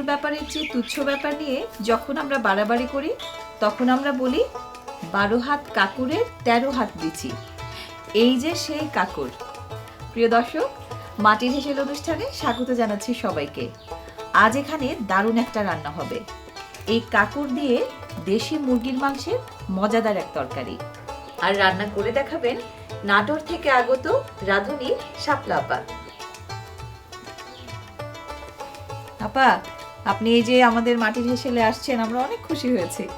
আসল ব্যাপারের চেয়ে তুচ্ছ ব্যাপার নিয়ে যখন আমরা বাড়াবাড়ি করি, তখন আমরা বলি, বারো হাত কাকুরের তেরো হাত বিচি এই যে সেই কাকুর। প্রিয় দর্শক, মাটির হেসেল অনুষ্ঠানে স্বাগত জানাচ্ছি সবাইকে। আজ এখানে দারুণ একটা রান্না হবে। এই কাকুর দিয়ে দেশি মুরগির মাংসের মজাদার এক তরকারি। আর রান্না করে দেখাবেন নাটোর থেকে আগত রাঁধুনি শাপলা আপা। আপা আপনি এই যে আমাদের মাটির হেসেলে আসছেন আমরা অনেক খুশি হয়েছি।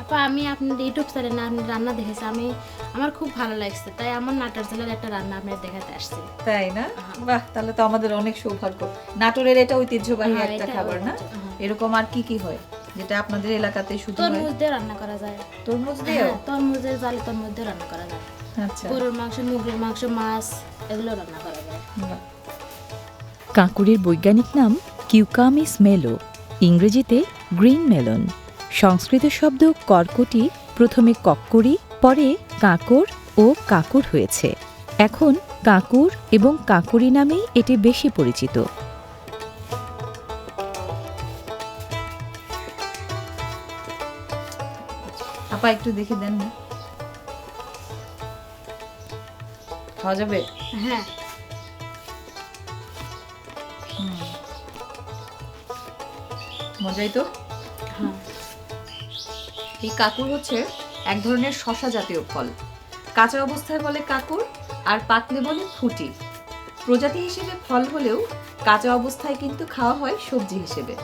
আপা আমি আপনার ইউটিউব চ্যানেলে আপনি রান্না দেখেছি আমি আমার খুব ভালো লাগছে। তাই আমার নাটার জেলার একটা রান্না আপনার দেখাতে আসছি। তাই না? হ্যাঁ। বাহ তাহলে তো আমাদের অনেক সৌভাগ্য। নাটোরের এটা ঐতিহ্যবাহী হ্যাঁ, একটা খাবার না? হ্যাঁ। এরকম আর কি কি হয় যেটা আপনাদের এলাকাতে শুধু তরমুজ দিয়ে রান্না করা যায়। তরমুজ দিয়েও? হ্যাঁ, তরমুজের জালে তরমুজ দিয়ে রান্না করা যায়। আচ্ছা। গরুর মাংস মুরগির মাংস মাছ এগুলো রান্না করা যায়। বাহ। কাঁকুরের বৈজ্ঞানিক নাম কিউকামিস মেলো। ইংরেজিতে গ্রিন মেলন। সংস্কৃত শব্দ কর্কটি প্রথমে কক্করি পরে কাঁকর ও কাকুর হয়েছে। এখন কাকুর এবং কাকুরি নামেই এটি বেশি পরিচিত। আপা একটু দেখে দেন না? খাওয়া যাবে? হ্যাঁ। মজাই তো। হ্যাঁ। এই কাকুর হচ্ছে এক ধরনের শশা জাতীয় ফল। কাঁচা অবস্থায় বলে কাকুর আর পাকলে বলে ফুটি। প্রজাতি হিসেবে ফল হলেও কাঁচা অবস্থায় কিন্তু খাওয়া হয় সবজি হিসেবে।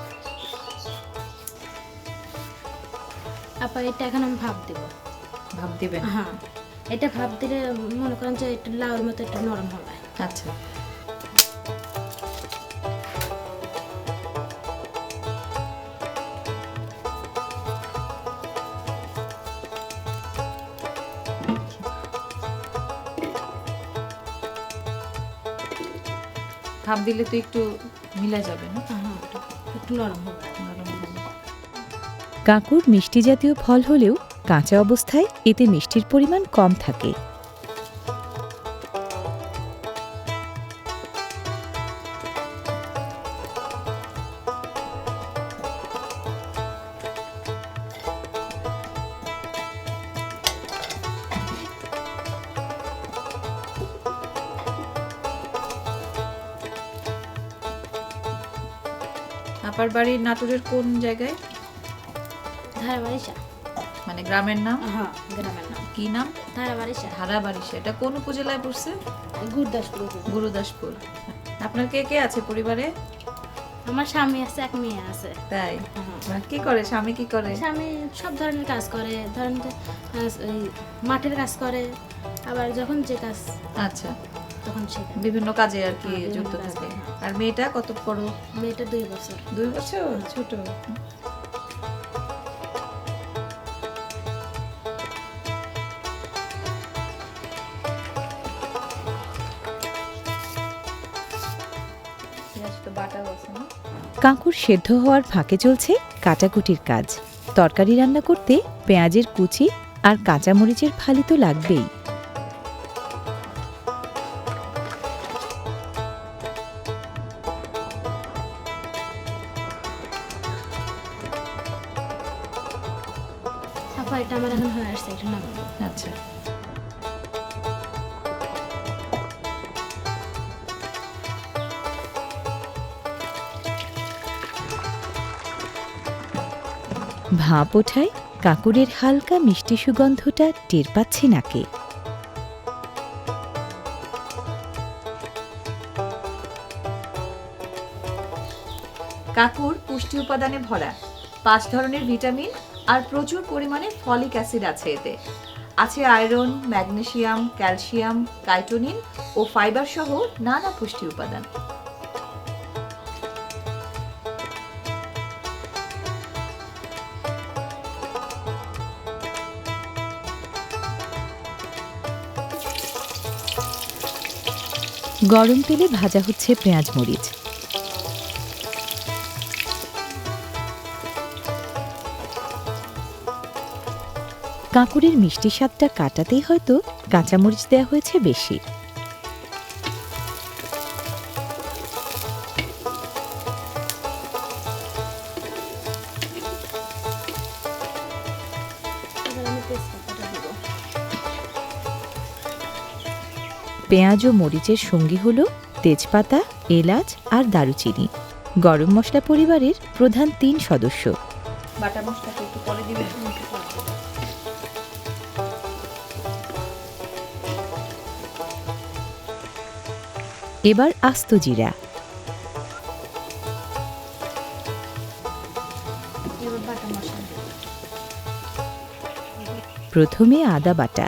আপা এটা এখন আমি ভাব দেব। ভাব দিবেন? হ্যাঁ। এটা ভাব দিলে মনে করেন যে একটু লাউর মতো একটু নরম হবে। আচ্ছা। ভাব দিলে তো একটু মিলা যাবে না হ্যাঁ একটু নরম হবে নরম হবে। কাঁকুর মিষ্টি জাতীয় ফল হলেও কাঁচা অবস্থায় এতে মিষ্টির পরিমাণ কম থাকে আপার বাড়ির নাটোরের কোন জায়গায়? ধারা বাড়িসা মানে গ্রামের নাম? হ্যাঁ গ্রামের নাম। কি নাম? ধারা বাড়িসা ধারাবাড়ি সেটা কোন উপজেলায় পড়ছে? গুরদাসপুর। গুরুদাসপুর। আপনার কে কে আছে পরিবারে? আমার স্বামী আছে এক মেয়ে আছে। তাই? হ্যাঁ। কি করে? স্বামী কি করে? স্বামী সব ধরনের কাজ করে। ধরেন মাঠের কাজ করে আবার যখন যে কাজ আচ্ছা। তখন সে বিভিন্ন কাজে আর কি হ্যাঁ, যুক্ত থাকে। আর মেয়েটা কত বড়? মেয়েটা দুই বছর। দুই বছর? ছোট? কাঁকুর সেদ্ধ হওয়ার ফাঁকে চলছে কাটাকুটির কাজ। তরকারি রান্না করতে পেঁয়াজের কুচি আর কাঁচামরিচের ফালি তো লাগবেই। ভাপ ওঠায় কাকুরের হালকা মিষ্টি সুগন্ধটা টের পাচ্ছি নাকে। কাকুর পুষ্টি উপাদানে ভরা পাঁচ ধরনের ভিটামিন আর প্রচুর পরিমাণে ফলিক অ্যাসিড আছে এতে। আছে আয়রন, ম্যাগনেসিয়াম, ক্যালসিয়াম, কাইটোনিন ও ফাইবার সহ নানা পুষ্টি উপাদান। গরম তেলে ভাজা হচ্ছে পেঁয়াজ মরিচ। কাঁকুরের মিষ্টি স্বাদটা কাটাতেই হয়তো কাঁচামরিচ দেওয়া হয়েছে বেশি। পেঁয়াজ ও মরিচের সঙ্গী হল তেজপাতা এলাচ আর দারুচিনি। গরম মশলা পরিবারের প্রধান তিন সদস্য। বাটা মশলাটা একটু পরে দিবেন এবার আস্ত জিরা। প্রথমে আদা বাটা।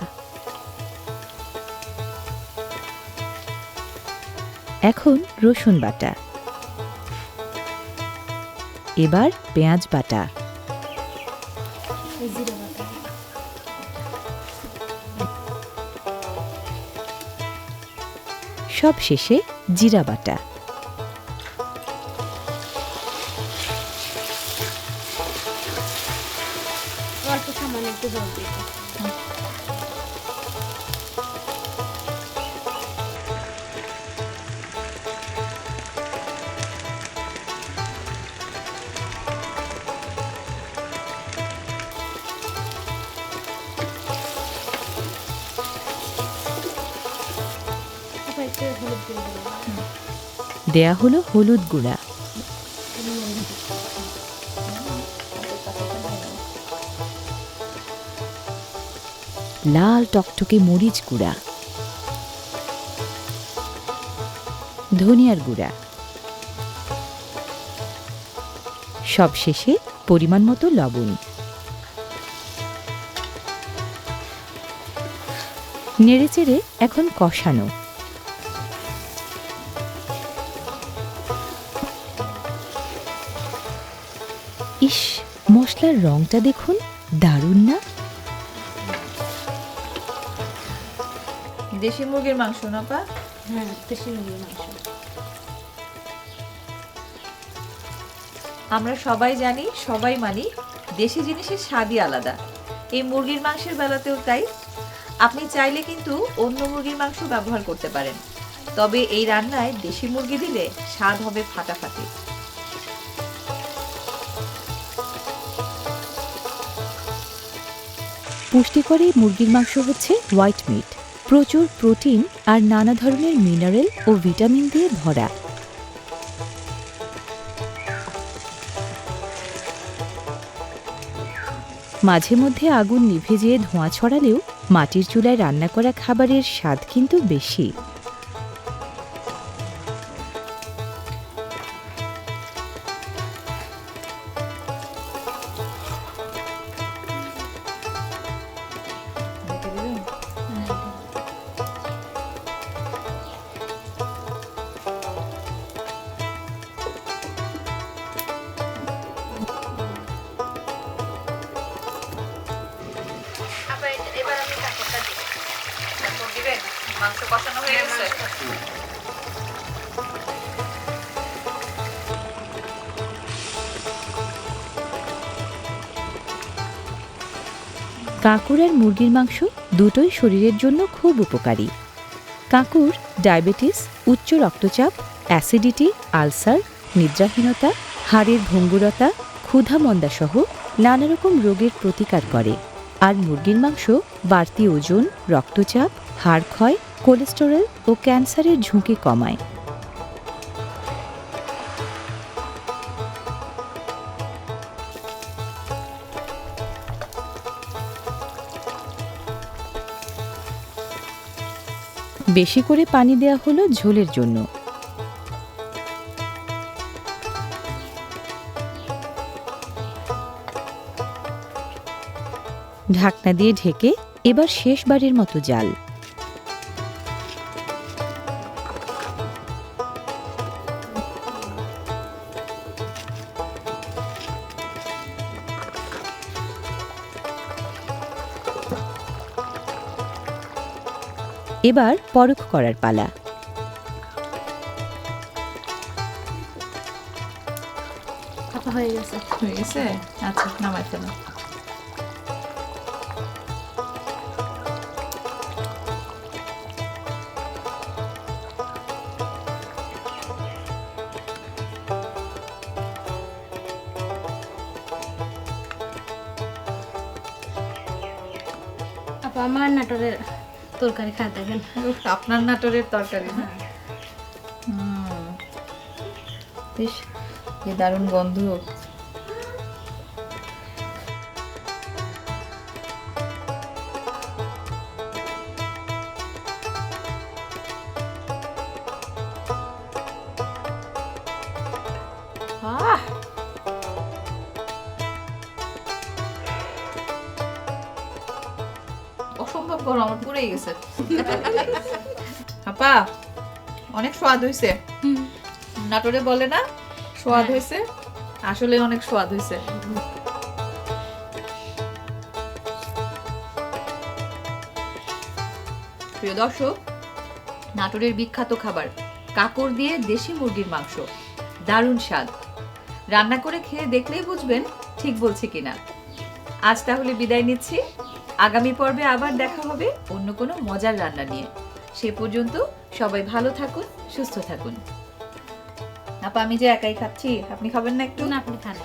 এখন রসুন বাটা। এবার পেঁয়াজ বাটা। সব শেষে জিরা বাটা। অল্প সামান্য একটু জল দেয়া হলো হলুদ গুঁড়া। লাল টকটকে মরিচ গুঁড়া। ধনিয়ার গুঁড়া। সব শেষে পরিমাণ মতো লবণ। নেড়েচেড়ে এখন কষানো। ইস মশলার রংটা দেখুন দারুণ না? দেশি মুরগির মাংস না পা? হ্যাঁ দেশি মুরগির মাংস। আমরা সবাই জানি সবাই মানি দেশি জিনিসের স্বাদই আলাদা। এই মুরগির মাংসের বেলাতেও তাই। আপনি চাইলে কিন্তু অন্য মুরগির মাংস ব্যবহার করতে পারেন। তবে এই রান্নায় দেশি মুরগি দিলে স্বাদ হবে ফাটাফাটি। পুষ্টিকর মুরগির মাংস হচ্ছে হোয়াইট মিট। প্রচুর প্রোটিন আর নানা ধরনের মিনারেল ও ভিটামিন দিয়ে ভরা। মাঝে মধ্যে আগুন নিভে যেয়ে ধোঁয়া ছড়ালেও মাটির চুলায় রান্না করা খাবারের স্বাদ কিন্তু বেশি। কষানো কাঁকুর আর মুরগির মাংস দুটোই শরীরের জন্য খুব উপকারী। কাঁকুর ডায়াবেটিস, উচ্চ রক্তচাপ, অ্যাসিডিটি, আলসার, নিদ্রাহীনতা, হাড়ের ভঙ্গুরতা ক্ষুধা মন্দা সহ নানা রোগের প্রতিকার করে। আর মুরগির মাংস বাড়তি ওজন, রক্তচাপ হাড় ক্ষয় কোলেস্টেরল ও ক্যান্সারের ঝুঁকি কমায়। বেশি করে পানি দেয়া হলো ঝোলের জন্য। ঢাকনা দিয়ে ঢেকে এবার শেষবারের মতো জাল। এবার পরখ করার পালা। হয়ে গেছে। হয়ে গেছে? আচ্ছা নামাই ফেলো। আপা আমার নাটোরের তরকারি খায় দেখেন আপনার নাটোরের তরকারি না হুম। বেশ কি দারুণ গন্ধ। পুড়েই গেছে। আপা অনেক স্বাদ হয়েছে নাটোরে বলে না স্বাদ হ্যাঁ। হয়েছে আসলে অনেক স্বাদ হয়েছে প্রিয় দর্শক নাটোরের বিখ্যাত খাবার কাকড় দিয়ে দেশি মুরগির মাংস দারুণ স্বাদ। রান্না করে খেয়ে দেখলেই বুঝবেন ঠিক বলছি কিনা। আজ তাহলে বিদায় নিচ্ছি। আগামী পর্বে আবার দেখা হবে অন্য কোনো মজার রান্না নিয়ে। সে পর্যন্ত সবাই ভালো থাকুন, সুস্থ থাকুন। আপা, আমি যে একাই খাচ্ছি, আপনি খাবেন না একটু? না, আপনি খান